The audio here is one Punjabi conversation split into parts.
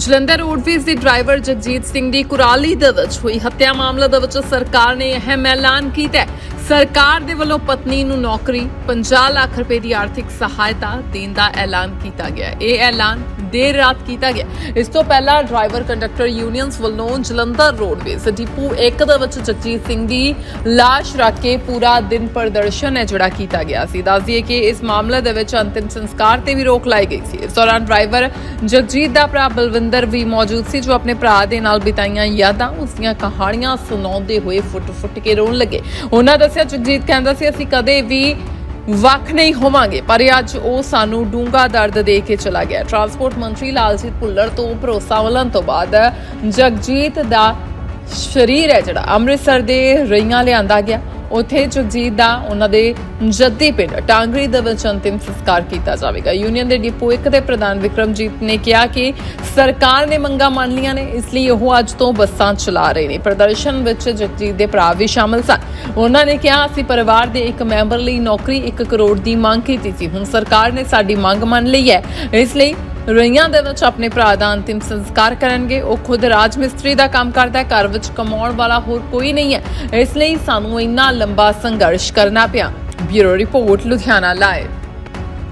ਜਲੰਧਰ ਰੋਡਵੇਜ਼ ਦੇ ਡਰਾਈਵਰ ਜਗਜੀਤ ਸਿੰਘ ਦੀ ਕੁਰਾਲੀ ਦੇ ਵਿੱਚ ਹੋਈ ਹੱਤਿਆ ਮਾਮਲੇ ਦੇ ਵਿੱਚ ਸਰਕਾਰ ਨੇ ਅਹਿਮ ਐਲਾਨ ਕੀਤਾ ਹੈ। ਸਰਕਾਰ ਦੇ ਵੱਲੋਂ ਪਤਨੀ ਨੂੰ ਨੌਕਰੀ 50 ਲੱਖ ਰੁਪਏ ਦੀ ਆਰਥਿਕ ਸਹਾਇਤਾ ਦੇਣ ਦਾ ਐਲਾਨ ਕੀਤਾ ਗਿਆ ਇਹ ਐਲਾਨ ਦੇਰ ਰਾਤ ਕੀਤਾ ਗਿਆ ਇਸ ਤੋਂ ਪਹਿਲਾਂ ਡਰਾਈਵਰ ਕੰਡਕਟਰ ਯੂਨੀਅਨਸ ਵੱਲੋਂ ਜਲੰਧਰ ਰੋਡਵੇਜ਼ ਡਿਪੂ 1 ਦੇ ਵਿੱਚ ਜਗਜੀਤ ਸਿੰਘ ਦੀ ਲਾਸ਼ ਰੱਖ ਕੇ ਪੂਰਾ ਦਿਨ ਪ੍ਰਦਰਸ਼ਨ ਹੈ ਜਿਹੜਾ ਕੀਤਾ ਗਿਆ ਸੀ। ਦੱਸ ਦਈਏ ਕਿ ਇਸ ਮਾਮਲੇ ਦੇ ਵਿੱਚ ਅੰਤਿਮ ਸੰਸਕਾਰ ਤੇ ਵੀ ਰੋਕ ਲਾਈ ਗਈ ਸੀ। ਇਸ ਦੌਰਾਨ ਡਰਾਈਵਰ ਜਗਜੀਤ ਦਾ ਭਰਾ ਬਲਵਿੰਦਰ ਵੀ ਮੌਜੂਦ ਸੀ, ਜੋ ਆਪਣੇ ਭਰਾ ਦੇ ਨਾਲ ਬਿਤਾਈਆਂ ਯਾਦਾਂ, ਉਸ ਦੀਆਂ ਕਹਾਣੀਆਂ ਸੁਣਾਉਂਦੇ ਹੋਏ ਫੁੱਟ-ਫੁੱਟ ਕੇ ਰੋਣ ਲੱਗੇ। ਉਹਨਾਂ ਦੱਸਿਆ, ਜਗਜੀਤ ਕਹਿੰਦਾ ਸੀ, ਅਸੀਂ ਕਦੇ ਵੀ ਵੱਖ ਨਹੀਂ ਹੋਵਾਂਗੇ, ਪਰ ਅੱਜ ਉਹ ਸਾਨੂੰ ਡੂੰਗਾ ਦਰਦ ਦੇ ਕੇ ਚਲਾ ਗਿਆ ਟਰਾਂਸਪੋਰਟ ਮੰਤਰੀ ਲਾਲਜੀਤ ਭੁੱਲਰ ਤੋਂ ਭਰੋਸਾ ਮਿਲਣ ਤੋਂ ਬਾਅਦ ਜਗਜੀਤ ਦਾ ਸ਼ਰੀਰ ਹੈ ਜਿਹੜਾ ਅੰਮ੍ਰਿਤਸਰ ਦੇ ਰਈਆਂ ਲਿਆਂਦਾ ਗਿਆ। ਉੱਥੇ ਜਗਜੀਤ ਦਾ ਉਹਨਾਂ ਦੇ ਜੱਦੀ ਪਿੰਡ, ਟਾਂਗਰੀ ਦੇ ਵਿੱਚ ਅੰਤਿਮ ਸੰਸਕਾਰ ਕੀਤਾ ਜਾਵੇਗਾ। ਯੂਨੀਅਨ ਦੇ ਡਿਪੂ 1 ਦੇ ਪ੍ਰਧਾਨ ਵਿਕਰਮਜੀਤ ਨੇ ਕਿਹਾ ਕਿ ਸਰਕਾਰ ਨੇ ਮੰਗਾਂ ਮੰਨ ਲਈਆਂ ਨੇ, ਇਸ ਲਈ ਉਹ ਅੱਜ ਤੋਂ ਬੱਸਾਂ ਚਲਾ ਰਹੇ ਨੇ। ਪ੍ਰਦਰਸ਼ਨ ਵਿੱਚ ਜਗਜੀਤ ਦੇ ਭਰਾ ਵੀ ਸ਼ਾਮਲ ਸਨ। ਉਹਨਾਂ ਨੇ ਕਿਹਾ, ਅਸੀਂ ਪਰਿਵਾਰ ਦੇ ਇੱਕ ਮੈਂਬਰ ਲਈ ਨੌਕਰੀ 1 ਕਰੋੜ ਦੀ ਮੰਗ ਕੀਤੀ ਸੀ। ਹੁਣ ਸਰਕਾਰ ਨੇ ਸਾਡੀ ਮੰਗ ਮੰਨ ਲਈ ਹੈ। ਇਸ ਲਈ ਰਈਆਂ ਦੇ ਵਿੱਚ ਆਪਣੇ ਭਰਾ ਦਾ ਅੰਤਿਮ ਸੰਸਕਾਰ ਕਰਨਗੇ। ਉਹ ਖੁਦ ਰਾਜ ਮਿਸਤਰੀ ਦਾ ਕੰਮ ਕਰਦਾ ਹੈ। ਘਰ ਵਿੱਚ ਕਮਾਉਣ ਵਾਲਾ ਹੋਰ ਕੋਈ ਨਹੀਂ ਹੈ। ਇਸ ਲਈ ਸਾਨੂੰ ਇੰਨਾ ਲੰਬਾ ਸੰਘਰਸ਼ ਕਰਨਾ ਪਿਆ। Bureau report, Ludhiana live.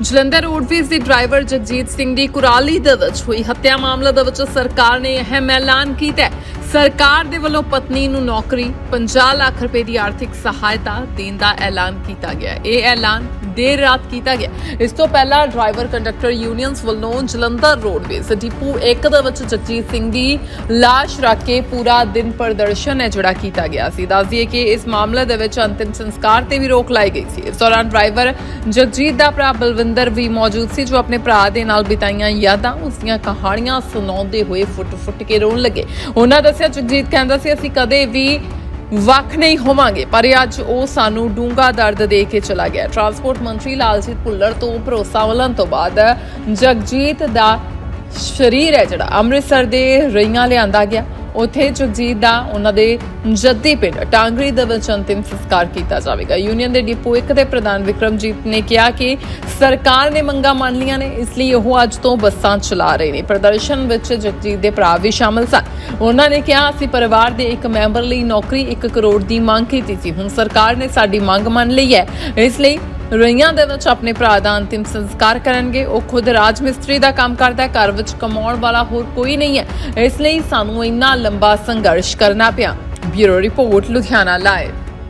Jalandhar roadways ਦੇ ਡਰਾਈਵਰ ਜਗਜੀਤ ਸਿੰਘ ਦੀ ਕੁਰਾਲੀ ਦੇ ਵਿੱਚ ਹੋਈ ਹੱਤਿਆ। ਮਾਮਲੇ ਦੇ ਵਿੱਚ ਸਰਕਾਰ ਨੇ ਅਹਿਮ ਐਲਾਨ ਕੀਤਾ ਸਰਕਾਰ ਦੇ ਵੱਲੋਂ ਪਤਨੀ ਨੂੰ ਨੌਕਰੀ 50 ਲੱਖ ਰੁਪਏ ਦੀ ਆਰਥਿਕ ਸਹਾਇਤਾ ਦੇਣ ਦਾ ਐਲਾਨ ਕੀਤਾ ਗਿਆ। ਹੈ। ਇਹ ਐਲਾਨ ਦੇਰ ਰਾਤ ਕੀਤਾ ਗਿਆ। ਇਸ ਤੋਂ ਪਹਿਲਾਂ ਡਰਾਈਵਰ ਕੰਡਕਟਰ ਯੂਨੀਅਨਸ ਵੱਲੋਂ ਜਲੰਧਰ ਰੋਡਵੇਜ਼ ਡਿਪੂ 1 ਦੇ ਵਿੱਚ ਜਗਜੀਤ ਸਿੰਘ ਦੀ ਲਾਸ਼ ਰੱਖ ਕੇ ਪੂਰਾ ਦਿਨ ਪ੍ਰਦਰਸ਼ਨ ਹੈ ਜਿਹੜਾ ਕੀਤਾ ਗਿਆ ਸੀ। ਦੱਸ ਦਈਏ ਕਿ ਇਸ ਮਾਮਲੇ ਦੇ ਵਿੱਚ ਅੰਤਿਮ ਸੰਸਕਾਰ ਤੇ ਵੀ ਰੋਕ ਲਾਈ ਗਈ ਸੀ। ਇਸ ਦੌਰਾਨ ਡਰਾਈਵਰ ਜਗਜੀਤ ਦਾ ਭਰਾ ਬਲਵਿੰਦਰ ਵੀ ਮੌਜੂਦ ਸੀ, ਜੋ ਆਪਣੇ ਭਰਾ ਦੇ ਨਾਲ ਬਿਤਾਈਆਂ ਯਾਦਾਂ, ਉਸ ਦੀਆਂ ਕਹਾਣੀਆਂ ਸੁਣਾਉਂਦੇ ਹੋਏ ਫੁੱਟ-ਫੁੱਟ ਕੇ ਰੋਣ ਲੱਗੇ। ਉਹਨਾਂ ਦੱਸਿਆ, ਜਗਜੀਤ ਕਹਿੰਦਾ ਸੀ, ਅਸੀਂ ਕਦੇ ਵੀ ਵੱਖ ਨਹੀਂ ਹੋਵਾਂਗੇ, ਪਰ ਇਹ ਅੱਜ ਉਹ ਸਾਨੂੰ ਡੂੰਗਾ ਦਰਦ ਦੇ ਕੇ ਚਲਾ ਗਿਆ। ਟਰਾਂਸਪੋਰਟ ਮੰਤਰੀ ਲਾਲਜੀਤ ਭੁੱਲਰ ਤੋਂ ਭਰੋਸਾ ਮਿਲਣ ਤੋਂ ਬਾਅਦ ਜਗਜੀਤ ਦਾ ਸ਼ਰੀਰ ਹੈ ਜਿਹੜਾ ਅੰਮ੍ਰਿਤਸਰ ਦੇ ਰਈਆਂ ਲਿਆਂਦਾ ਗਿਆ। ਉੱਥੇ ਜਗਜੀਤ ਦਾ ਉਹਨਾਂ ਦੇ ਜੱਦੀ ਪਿੰਡ, ਟਾਂਗਰੀ ਦੇ ਵਿੱਚ ਅੰਤਿਮ ਸੰਸਕਾਰ ਕੀਤਾ ਜਾਵੇਗਾ। ਯੂਨੀਅਨ ਦੇ ਡਿਪੂ 1 ਦੇ ਪ੍ਰਧਾਨ ਵਿਕਰਮਜੀਤ ਨੇ ਕਿਹਾ ਕਿ ਸਰਕਾਰ ਨੇ ਮੰਗਾਂ ਮੰਨ ਲਈਆਂ ਨੇ, ਇਸ ਲਈ ਉਹ ਅੱਜ ਤੋਂ ਬੱਸਾਂ ਚਲਾ ਰਹੇ ਨੇ। ਪ੍ਰਦਰਸ਼ਨ ਵਿੱਚ ਜਗਜੀਤ ਦੇ ਭਰਾ ਵੀ ਸ਼ਾਮਲ ਸਨ। ਉਹਨਾਂ ਨੇ ਕਿਹਾ, ਅਸੀਂ ਪਰਿਵਾਰ ਦੇ ਇੱਕ ਮੈਂਬਰ ਲਈ ਨੌਕਰੀ 1 ਕਰੋੜ ਦੀ ਮੰਗ ਕੀਤੀ ਸੀ। ਹੁਣ ਸਰਕਾਰ ਨੇ ਸਾਡੀ ਮੰਗ ਮੰਨ ਲਈ ਹੈ। ਇਸ ਲਈ ਰਈਆਂ ਦੇ ਵਿੱਚ ਆਪਣੇ ਭਰਾ ਦਾ ਅੰਤਿਮ ਸੰਸਕਾਰ ਕਰਨਗੇ। ਉਹ ਖੁਦ ਰਾਜ ਮਿਸਤਰੀ ਦਾ ਕੰਮ ਕਰਦਾ ਹੈ। ਘਰ ਵਿੱਚ ਕਮਾਉਣ ਵਾਲਾ ਹੋਰ ਕੋਈ ਨਹੀਂ ਹੈ। ਇਸ ਲਈ ਸਾਨੂੰ ਇੰਨਾ ਲੰਬਾ ਸੰਘਰਸ਼ ਕਰਨਾ ਪਿਆ। Bureau report, Ludhiana live.